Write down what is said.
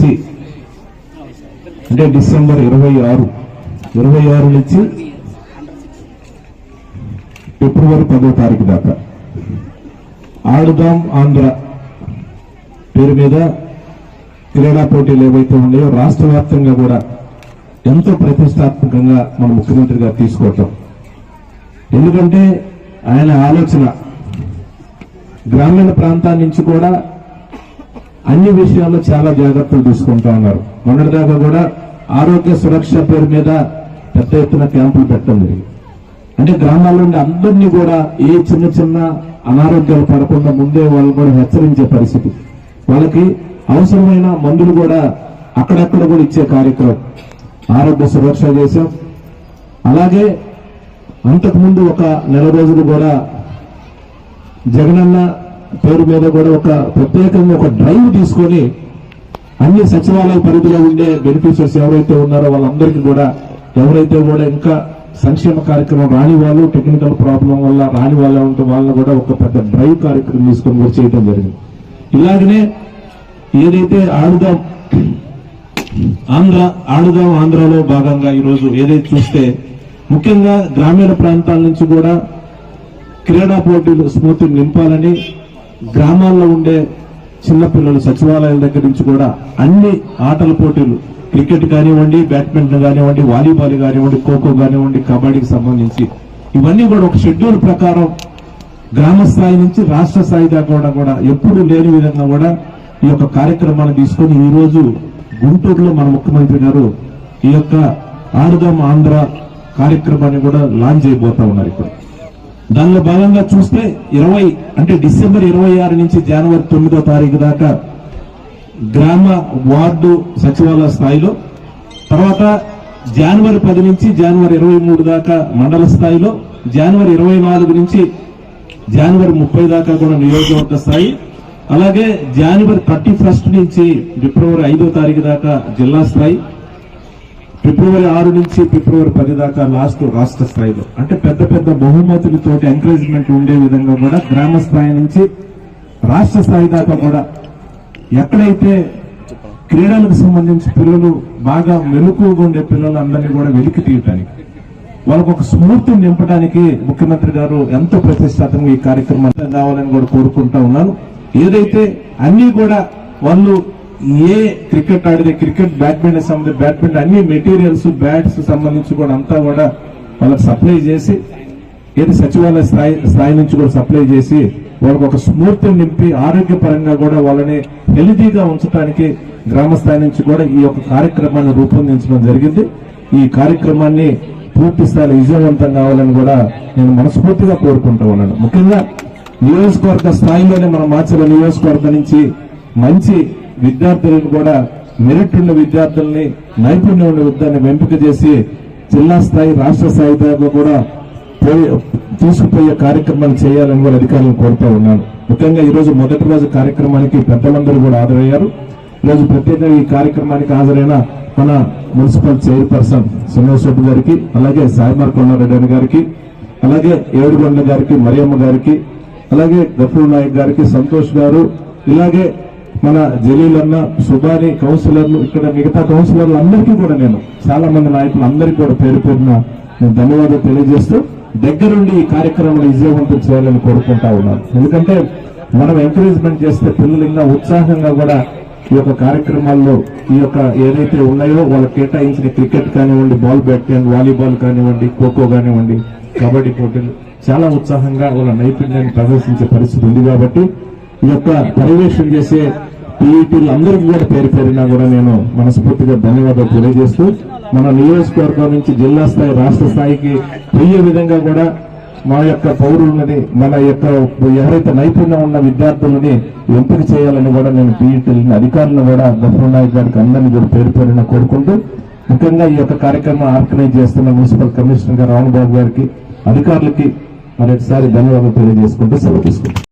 నుంచి అంటే డిసెంబర్ ఇరవై ఆరు ఇరవై ఆరు నుంచి ఫిబ్రవరి పదో తారీఖు దాకా. ఆడుదాం ఆంధ్ర పేరు మీద క్రీడా పోటీలు ఏవైతే ఉన్నాయో రాష్ట్ర వ్యాప్తంగా కూడా ఎంతో ప్రతిష్టాత్మకంగా మన ముఖ్యమంత్రి గారు తీసుకోవటం. ఎందుకంటే ఆయన ఆలోచన గ్రామీణ ప్రాంతాల నుంచి కూడా అన్ని విషయాల్లో చాలా జాగ్రత్తలు తీసుకుంటా ఉన్నారు. మొన్నటిదాకా కూడా ఆరోగ్య సురక్ష పేరు మీద పెద్ద ఎత్తున క్యాంపులు పెట్టడం జరిగింది. అంటే గ్రామాల్లో ఉండే అందరినీ కూడా ఏ చిన్న చిన్న అనారోగ్యాలు పడకుండా ముందే వాళ్ళు కూడా హెచ్చరించే పరిస్థితి. వాళ్ళకి అవసరమైన మందులు కూడా అక్కడక్కడ కూడా ఇచ్చే కార్యక్రమం. ఆరోగ్య సురక్ష చేశాం. అలాగే అంతకుముందు ఒక నెల రోజులు కూడా జగనన్న పేరు మీద కూడా ఒక ప్రత్యేకంగా ఒక డ్రైవ్ తీసుకొని అన్ని సచివాలయ పరిధిలో ఉండే బెనిఫిషియర్స్ ఎవరైతే ఉన్నారో వాళ్ళందరికీ కూడా ఎవరైతే కూడా ఇంకా సంక్షేమ కార్యక్రమం రాని వాళ్ళు టెక్నికల్ ప్రాబ్లం వల్ల రాని వాళ్ళ ఉంటే వాళ్ళని కూడా ఒక పెద్ద డ్రైవ్ కార్యక్రమం తీసుకొని కూడా చేయడం జరిగింది. ఇలాగనే ఏదైతే ఆడుదాం ఆంధ్ర ఆడుదాం ఆంధ్రలో భాగంగా ఈరోజు ఏదైతే చూస్తే ముఖ్యంగా గ్రామీణ ప్రాంతాల నుంచి కూడా క్రీడా పోటీలు స్ఫూర్తిని నింపాలని గ్రామాల్లో ఉండే చిన్నపిల్లలు సచివాలయాల దగ్గర నుంచి కూడా అన్ని ఆటల పోటీలు క్రికెట్ కానివ్వండి బ్యాడ్మింటన్ కానివ్వండి వాలీబాల్ కానివ్వండి ఖోఖో కానివ్వండి కబడ్డీకి సంబంధించి ఇవన్నీ కూడా ఒక షెడ్యూల్ ప్రకారం గ్రామ స్థాయి నుంచి రాష్ట్ర స్థాయి దాకా కూడా ఎప్పుడు లేని విధంగా కూడా ఈ యొక్క కార్యక్రమాన్ని తీసుకొని ఈ రోజు గుంటూరులో మన ముఖ్యమంత్రి గారు ఈ యొక్క ఆడుదాం ఆంధ్ర కార్యక్రమాన్ని కూడా లాంచ్ చేయబోతా ఉన్నారు ఇప్పుడు. దానిలో భాగంగా చూస్తే ఇరవై అంటే డిసెంబర్ ఇరవై ఆరు నుంచి జనవరి తొమ్మిదో తారీఖు దాకా గ్రామ వార్డు సచివాలయ స్థాయిలో తర్వాత జనవరి పది నుంచి జనవరి ఇరవై మూడు దాకా మండల స్థాయిలో జనవరి ఇరవై నాలుగు నుంచి జనవరి ముప్పై దాకా కూడా నియోజకవర్గ స్థాయి అలాగే జనవరి థర్టీ ఫస్ట్ నుంచి ఫిబ్రవరి ఐదో తారీఖు దాకా జిల్లా స్థాయి ఫిబ్రవరి ఆరు నుంచి ఫిబ్రవరి పది దాకా లాస్ట్ రాష్ట్ర స్థాయిలో. అంటే పెద్ద పెద్ద బహుమతులతో ఎంకరేజ్మెంట్ ఉండే విధంగా కూడా గ్రామ స్థాయి నుంచి రాష్ట్ర స్థాయి దాకా కూడా ఎక్కడైతే క్రీడలకు సంబంధించి పిల్లలు బాగా మెలకువగా ఉండే పిల్లలందరినీ కూడా వెలికి తీయటానికి వాళ్ళకు ఒక స్ఫూర్తిని నింపడానికి ముఖ్యమంత్రి గారు ఎంతో ప్రతిష్టాత్మకంగా ఈ కార్యక్రమం కావాలని కూడా కోరుకుంటా ఉన్నాను. ఏదైతే అన్ని కూడా వాళ్ళు ఏ క్రికెట్ ఆడితే క్రికెట్ బ్యాడ్మింటన్ సంబంధించి బ్యాడ్మింటన్ అన్ని మెటీరియల్స్ బ్యాట్స్ సంబంధించి కూడా అంతా కూడా వాళ్ళకి సప్లై చేసి ఏది సచివాలయ స్థాయి స్థాయి నుంచి కూడా సప్లై చేసి వాళ్ళకు ఒక స్ఫూర్తిని నింపి ఆరోగ్యపరంగా కూడా వాళ్ళని హెల్దీగా ఉంచడానికి గ్రామ స్థాయి నుంచి కూడా ఈ యొక్క కార్యక్రమాన్ని రూపొందించడం జరిగింది. ఈ కార్యక్రమాన్ని పూర్తి స్థాయిలో విజయవంతం కావాలని కూడా నేను మనస్ఫూర్తిగా కోరుకుంటూ ఉన్నాను. ముఖ్యంగా నియోజకవర్గ స్థాయిలోనే మన మాచల నియోజకవర్గం నుంచి మంచి విద్యార్థులను కూడా మెరిట్ ఉన్న విద్యార్థుల్ని నైపుణ్యం ఉన్న విద్యార్థిని ఎంపిక చేసి జిల్లా స్థాయి రాష్ట్ర స్థాయి దాకా కూడా తీసుకుపోయే కార్యక్రమాలు చేయాలని కూడా అధికారులను కోరుతూ ఉన్నాను. ముఖ్యంగా ఈరోజు మొదటి రోజు కార్యక్రమానికి పెద్దలందరూ కూడా హాజరయ్యారు. ఈ రోజు ప్రత్యేకంగా ఈ కార్యక్రమానికి హాజరైన మన మున్సిపల్ చైర్పర్సన్ శ్రీనివాసరెడ్డి గారికి అలాగే సాయిమార్ కొండారెడ్డి గారికి అలాగే ఏడుగొండ గారికి మరియమ్మ గారికి అలాగే గఫూర్ నాయక్ గారికి సంతోష్ గారు ఇలాగే మన జలీల్ అన్న సుబారి కౌన్సిలర్లు ఇక్కడ మిగతా కౌన్సిలర్లు అందరికీ కూడా నేను చాలా మంది నాయకులు అందరికీ కూడా పేరు పేరున నేను ధన్యవాదాలు తెలియజేస్తూ దగ్గరుండి ఈ కార్యక్రమాన్ని విజయవంతం చేయాలని కోరుకుంటా ఉన్నాను. ఎందుకంటే మనం ఎంకరేజ్మెంట్ చేస్తే పిల్లలు ఇంకా ఉత్సాహంగా కూడా ఈ యొక్క కార్యక్రమాల్లో ఈ యొక్క ఏదైతే ఉన్నాయో వాళ్ళకి కేటాయించిన క్రికెట్ కానివ్వండి బాల్ బ్యాట్ కానివ్వండి వాలీబాల్ కానివ్వండి ఖోఖో కానివ్వండి కబడ్డీ పోటీలు చాలా ఉత్సాహంగా వాళ్ళ నైపుణ్యాన్ని ప్రదర్శించే పరిస్థితి ఉంది కాబట్టి ఈ యొక్క పర్యవేక్షణ చేసే పీఈటీలు అందరికీ కూడా పేరు పేరినా కూడా నేను మనస్ఫూర్తిగా ధన్యవాదాలు తెలియజేస్తూ మన నియోజకవర్గం నుంచి జిల్లా స్థాయి రాష్ట్ర స్థాయికి పోయే విధంగా కూడా మా యొక్క పౌరులని మన యొక్క ఎవరైతే నైపుణ్యం ఉన్న విద్యార్థులని ఎంపిక చేయాలని కూడా నేను పీఈటీలని అధికారులను కూడా గఫర్ నాయక్ గారికి అందరినీ కూడా పేరు పేరున కోరుకుంటూ ముఖ్యంగా ఈ యొక్క కార్యక్రమం ఆర్గనైజ్ చేస్తున్న మున్సిపల్ కమిషనర్ గారు రావణ్ బాబు గారికి అధికారులకి మరొకసారి ధన్యవాదాలు తెలియజేసుకుంటూ సెలవు తీసుకుంటాం